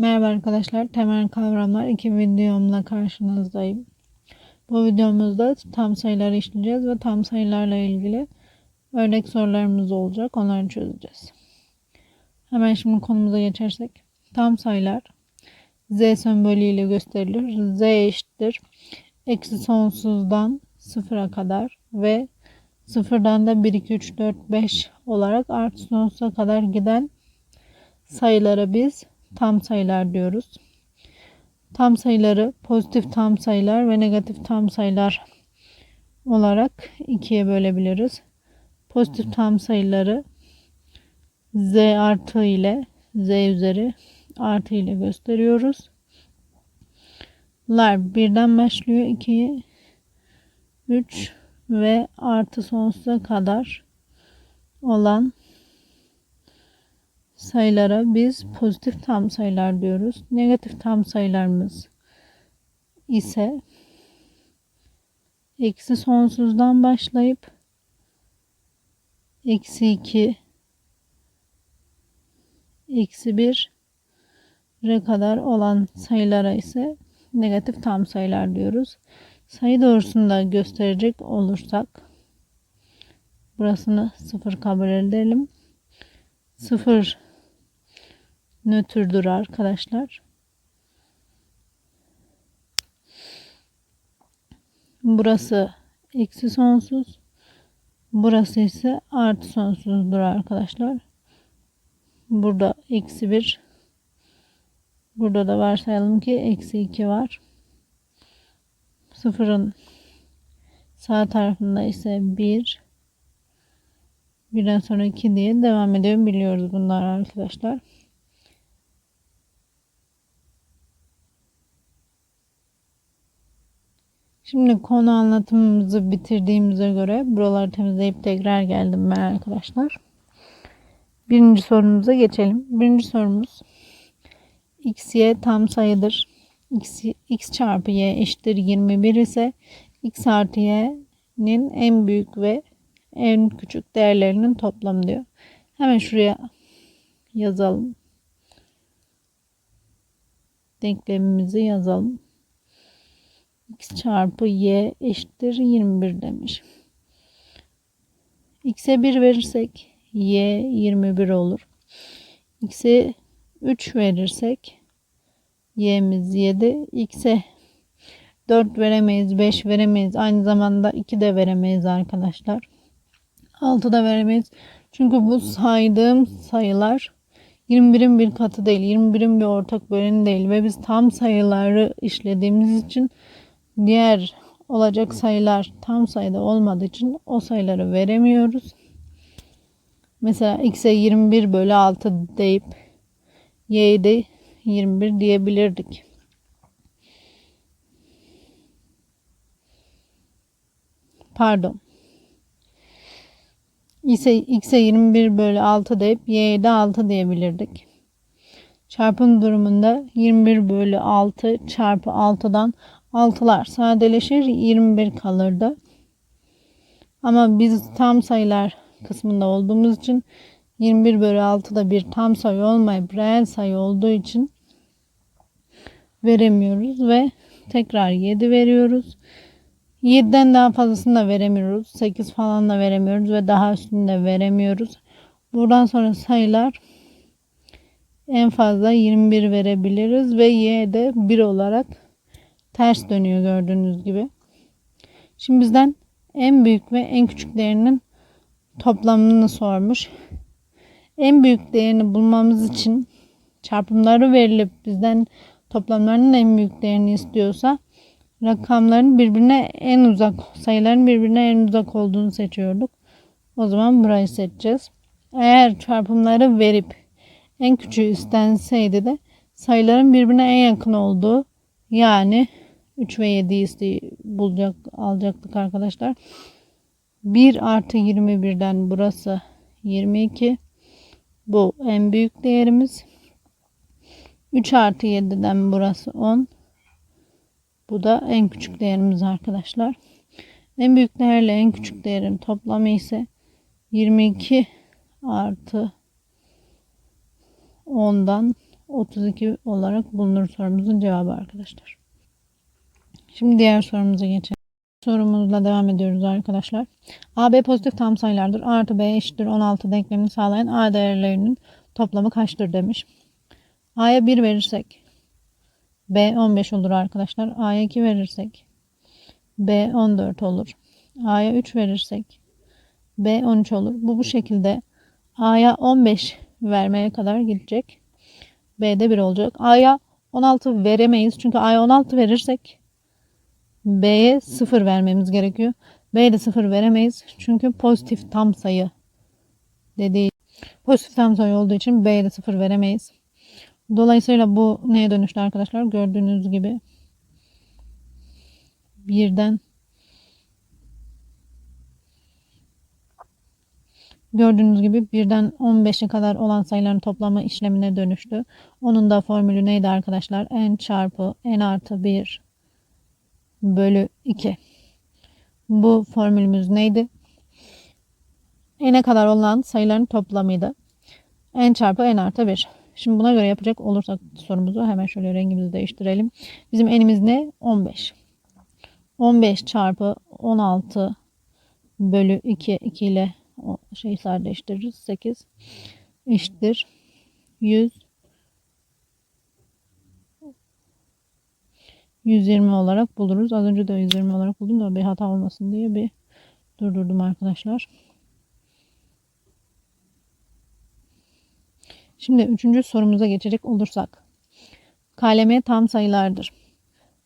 Merhaba arkadaşlar, temel kavramlar iki videomla karşınızdayım. Bu videomuzda tam sayıları işleyeceğiz ve tam sayılarla ilgili örnek sorularımız olacak. Onları çözeceğiz. Hemen şimdi konumuza geçersek. Tam sayılar z sembolü ile gösterilir. z eşittir. Eksi sonsuzdan sıfıra kadar ve sıfırdan da 1, 2, 3, 4, 5 olarak artı sonsuza kadar giden sayılara biz tam sayılar diyoruz. Tam sayıları pozitif tam sayılar ve negatif tam sayılar olarak ikiye bölebiliriz. Pozitif tam sayıları z artı ile z üzeri artı ile gösteriyoruz. Lar birden başlıyor 2 3 ve artı sonsuza kadar olan sayılara biz pozitif tam sayılar diyoruz. Negatif tam sayılarımız ise eksi sonsuzdan başlayıp eksi 2 eksi 1 kadar olan sayılara ise negatif tam sayılar diyoruz. Sayı doğrusunda gösterecek olursak burasını sıfır kabul edelim. Sıfır nötrdür arkadaşlar. Burası eksi sonsuz. Burası ise artı sonsuzdur arkadaşlar. Burada eksi bir. Burada da varsayalım ki eksi iki var. Sıfırın sağ tarafında ise bir. Birden sonra iki diye devam ediyor. Biliyoruz bunlar arkadaşlar. Şimdi konu anlatımımızı bitirdiğimize göre buraları temizleyip tekrar geldim ben arkadaşlar. Birinci sorumuza geçelim. Birinci sorumuz x, y tam sayıdır. X, x çarpı y eşittir 21 ise x artı y'nin en büyük ve en küçük değerlerinin toplamı diyor. Hemen şuraya yazalım. Denklemimizi yazalım x çarpı y eşittir 21 demiş. x'e 1 verirsek y 21 olur. x'e 3 verirsek y'miz 7. x'e 4 veremeyiz, 5 veremeyiz. Aynı zamanda 2 de veremeyiz arkadaşlar. 6 da veremeyiz. Çünkü bu saydığım sayılar 21'in bir katı değil, 21'in bir ortak böleni değil ve biz tam sayıları işlediğimiz için diğer olacak sayılar tam sayıda olmadığı için o sayıları veremiyoruz. Mesela x'e 21 bölü 6 deyip y'ye de 21 diyebilirdik. Pardon. x'e x'e 21 bölü 6 deyip y'ye de 6 diyebilirdik. Çarpım durumunda 21 bölü 6 çarpı 6'dan 6'lar sadeleşir 21 kalırdı. Ama biz tam sayılar kısmında olduğumuz için 21 bölü 6 da bir tam sayı olmayıp reel sayı olduğu için veremiyoruz ve tekrar 7 veriyoruz. 7'den daha fazlasını da veremiyoruz. 8 falan da veremiyoruz ve daha üstünü de veremiyoruz. Buradan sonra sayılar en fazla 21 verebiliriz ve y de 1 olarak ters dönüyor gördüğünüz gibi. Şimdi bizden en büyük ve en küçük değerinin toplamını sormuş. En büyük değerini bulmamız için çarpımları verilip bizden toplamlarının en büyük değerini istiyorsa rakamların birbirine en uzak sayıların birbirine en uzak olduğunu seçiyorduk. O zaman burayı seçeceğiz. Eğer çarpımları verip en küçüğü istenseydi de sayıların birbirine en yakın olduğu yani 3 ve 7'yi bulacak, alacaktık arkadaşlar. 1 artı 21'den burası 22. Bu en büyük değerimiz. 3 artı 7'den burası 10. Bu da en küçük değerimiz arkadaşlar. En büyük değerle en küçük değerin toplamı ise 22 artı 10'dan 32 olarak bulunur sorumuzun cevabı arkadaşlar. Şimdi diğer sorumuza geçelim. Sorumuzla devam ediyoruz arkadaşlar. AB pozitif tam sayılardır. A artı B eşittir 16 denklemini sağlayan A değerlerinin toplamı kaçtır demiş. A'ya 1 verirsek B 15 olur arkadaşlar. A'ya 2 verirsek B 14 olur. A'ya 3 verirsek B 13 olur. Bu bu şekilde A'ya 15 vermeye kadar gidecek. B'de 1 olacak. A'ya 16 veremeyiz. Çünkü A'ya 16 verirsek B'ye 0 vermemiz gerekiyor. B'ye de 0 veremeyiz. Çünkü pozitif tam sayı dediği pozitif tam sayı olduğu için B'ye de 0 veremeyiz. Dolayısıyla bu neye dönüştü arkadaşlar? Gördüğünüz gibi birden Gördüğünüz gibi birden 15'e kadar olan sayıların toplamı işlemine dönüştü. Onun da formülü neydi arkadaşlar? n çarpı n artı 1 bölü 2. Bu formülümüz neydi? n'e kadar olan sayıların toplamıydı. n çarpı n artı 1. Şimdi buna göre yapacak olursak sorumuzu hemen şöyle rengimizi değiştirelim. Bizim n'imiz ne? 15. 15 çarpı 16 bölü 2 2 ile o şeyi sadeleştiririz. 8 eşittir 100 120 olarak buluruz. Az önce de 120 olarak buldum da bir hata olmasın diye bir durdurdum arkadaşlar. Şimdi üçüncü sorumuza geçecek olursak. KLM tam sayılardır.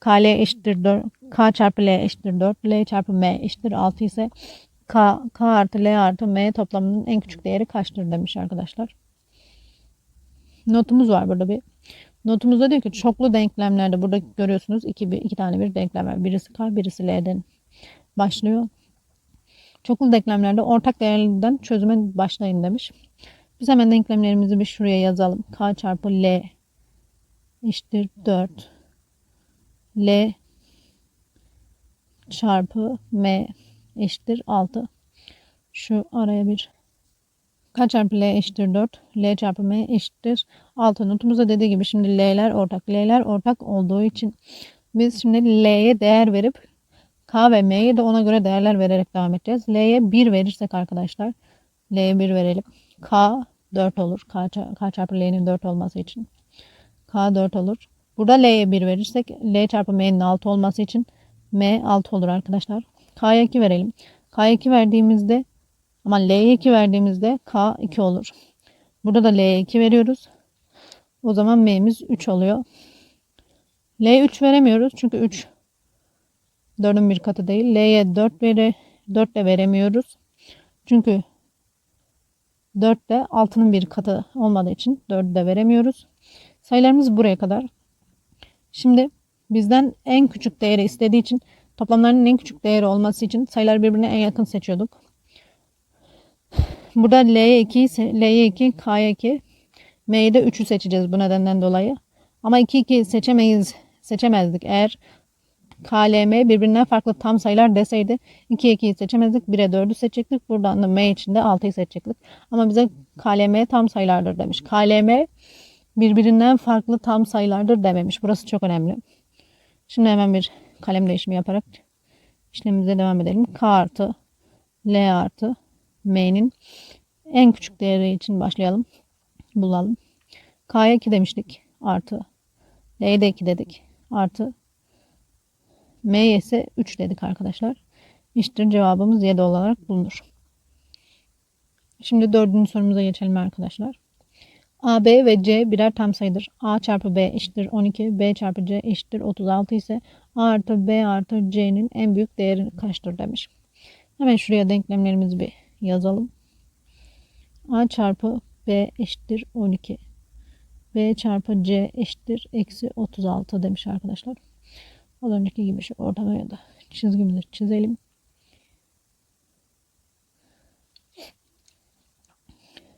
KL eşittir 4, K çarpı L eşittir 4, L çarpı M eşittir 6 ise K, K artı L artı M toplamının en küçük değeri kaçtır demiş arkadaşlar. Notumuz var burada bir. Notumuzda diyor ki çoklu denklemlerde burada görüyorsunuz iki, iki tane bir denklem var. Birisi K birisi L'den başlıyor. Çoklu denklemlerde ortak değerlerden çözüme başlayın demiş. Biz hemen denklemlerimizi bir şuraya yazalım. K çarpı L eşittir 4. L çarpı M eşittir 6. Şu araya bir K çarpı L eşittir 4. L çarpı M eşittir 6. Notumuzda dediği gibi şimdi L'ler ortak. L'ler ortak olduğu için biz şimdi L'ye değer verip K ve M'ye de ona göre değerler vererek devam edeceğiz. L'ye 1 verirsek arkadaşlar L'ye 1 verelim. K 4 olur. K, K çarpı L'nin 4 olması için. K 4 olur. Burada L'ye 1 verirsek L çarpı M'nin 6 olması için M 6 olur arkadaşlar. K'ya 2 verelim. K'ya 2 verdiğimizde ama L'ye 2 verdiğimizde K 2 olur. Burada da L'ye 2 veriyoruz. O zaman M'miz 3 oluyor. L'ye 3 veremiyoruz. Çünkü 3 4'ün bir katı değil. L'ye 4 vere 4 de veremiyoruz. Çünkü 4 de 6'nın bir katı olmadığı için 4'ü de veremiyoruz. Sayılarımız buraya kadar. Şimdi bizden en küçük değeri istediği için toplamlarının en küçük değeri olması için sayılar birbirine en yakın seçiyorduk. Burada L'ye 2, L'ye 2, K'ye 2, M'ye de 3'ü seçeceğiz bu nedenden dolayı. Ama 2, 2 seçemeyiz, seçemezdik eğer KLM birbirinden farklı tam sayılar deseydi 2'ye 2'yi seçemezdik. 1'e 4'ü seçecektik. Buradan da M için de 6'yı seçecektik. Ama bize KLM tam sayılardır demiş. KLM birbirinden farklı tam sayılardır dememiş. Burası çok önemli. Şimdi hemen bir kalem değişimi yaparak işlemimize devam edelim. K artı L artı M'nin en küçük değeri için başlayalım. Bulalım. K'ya 2 demiştik. Artı. L'ye de 2 dedik. Artı. M'ye ise 3 dedik arkadaşlar. İşte cevabımız 7 olarak bulunur. Şimdi dördüncü sorumuza geçelim arkadaşlar. A, B ve C birer tam sayıdır. A çarpı B eşittir 12, B çarpı C eşittir 36 ise A artı B artı C'nin en büyük değeri kaçtır demiş. Hemen şuraya denklemlerimizi bir yazalım. A çarpı B eşittir 12. B çarpı C eşittir eksi 36 demiş arkadaşlar. Az önceki gibi şu ortamaya da çizgimizi çizelim.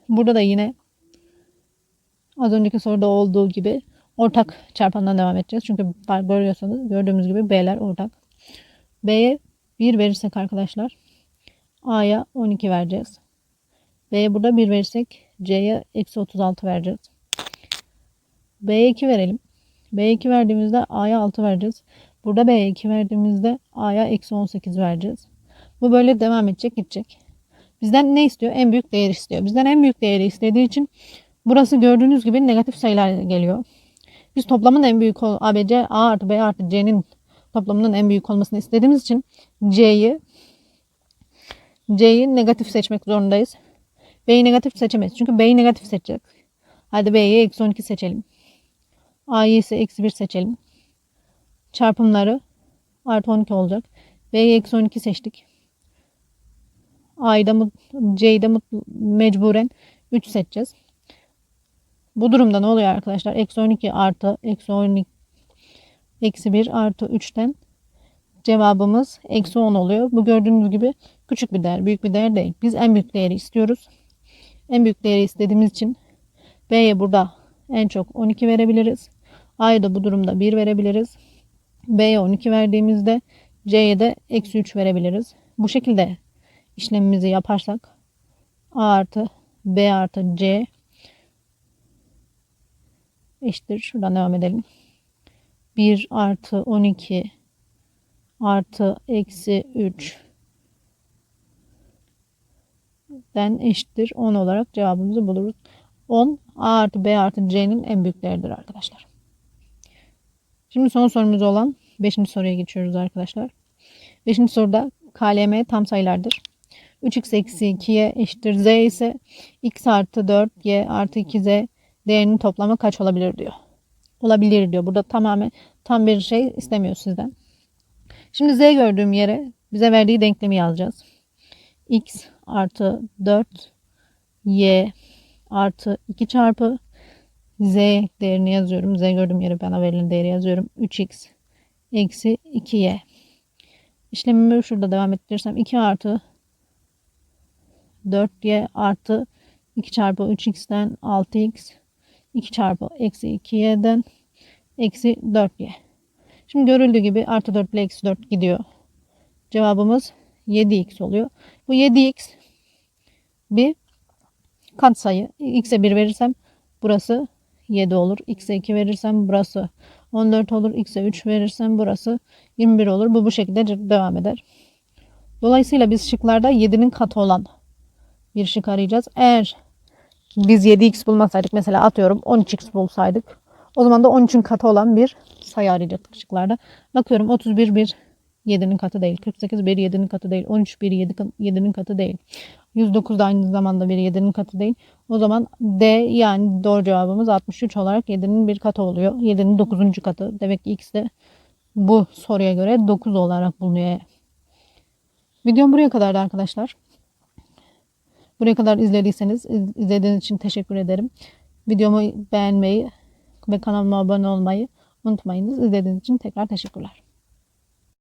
Burada da yine az önceki soruda olduğu gibi ortak çarpandan devam edeceğiz. Çünkü görüyorsanız gördüğümüz gibi B'ler ortak. B'ye 1 verirsek arkadaşlar A'ya 12 vereceğiz. B'ye burada 1 verirsek C'ye eksi 36 vereceğiz. B'ye 2 verelim. B'ye 2 verdiğimizde A'ya 6 vereceğiz. Burada B'ye 2 verdiğimizde A'ya eksi 18 vereceğiz. Bu böyle devam edecek gidecek. Bizden ne istiyor? En büyük değer istiyor. Bizden en büyük değeri istediği için burası gördüğünüz gibi negatif sayılar geliyor. Biz toplamın en büyük ABC A artı B artı C'nin toplamının en büyük olmasını istediğimiz için C'yi C'yi negatif seçmek zorundayız. B'yi negatif seçemeyiz. Çünkü B'yi negatif seçeceğiz. Hadi B'yi eksi 12 seçelim. A'yı ise eksi 1 seçelim. Çarpımları artı 12 olacak. B'yi eksi 12 seçtik. A'yı da C'yi de mecburen 3 seçeceğiz. Bu durumda ne oluyor arkadaşlar? Eksi 12 artı eksi 12 eksi 1 artı 3'ten cevabımız eksi 10 oluyor. Bu gördüğünüz gibi küçük bir değer, büyük bir değer değil. Biz en büyük değeri istiyoruz. En büyük değeri istediğimiz için B'ye burada en çok 12 verebiliriz. A'ya da bu durumda 1 verebiliriz. B'ye 12 verdiğimizde C'ye de eksi 3 verebiliriz. Bu şekilde işlemimizi yaparsak A artı B artı C eşittir. Şuradan devam edelim. 1 artı 12 artı eksi 3 den eşittir 10 olarak cevabımızı buluruz. 10 A artı B artı C'nin en büyük değeridir arkadaşlar. Şimdi son sorumuz olan 5. soruya geçiyoruz arkadaşlar. 5. soruda KLM tam sayılardır. 3x eksi 2y eşittir z ise x artı 4y artı 2z değerinin toplamı kaç olabilir diyor. Olabilir diyor. Burada tamamen tam bir şey istemiyor sizden. Şimdi z gördüğüm yere bize verdiği denklemi yazacağız. x artı 4 y artı 2 çarpı z değerini yazıyorum. Z gördüğüm yere bana verilen değeri yazıyorum. 3x eksi 2y. İşlemimi şurada devam ettirirsem 2 artı 4y artı 2 çarpı 3x'ten 6x 2 çarpı eksi 2y'den eksi 4y. Şimdi görüldüğü gibi artı 4 ile eksi 4 gidiyor. Cevabımız 7x oluyor. Bu 7x bir katsayı. x'e 1 verirsem burası 7 olur. x'e 2 verirsem burası 14 olur. x'e 3 verirsem burası 21 olur. Bu bu şekilde devam eder. Dolayısıyla biz şıklarda 7'nin katı olan bir şık arayacağız. Eğer biz 7x bulmasaydık mesela atıyorum 13x bulsaydık o zaman da 13'ün katı olan bir sayı arayacaktık şıklarda. Bakıyorum 31 bir 7'nin katı değil. 48 bir 7'nin katı değil. 13 bir 7'nin katı değil. 109 da aynı zamanda bir 7'nin katı değil. O zaman D yani doğru cevabımız 63 olarak 7'nin bir katı oluyor. 7'nin 9. katı. Demek ki X de bu soruya göre 9 olarak bulunuyor. Videom buraya kadardı arkadaşlar. Buraya kadar izlediyseniz iz- izlediğiniz için teşekkür ederim. Videomu beğenmeyi ve kanalıma abone olmayı unutmayınız. İzlediğiniz için tekrar teşekkürler.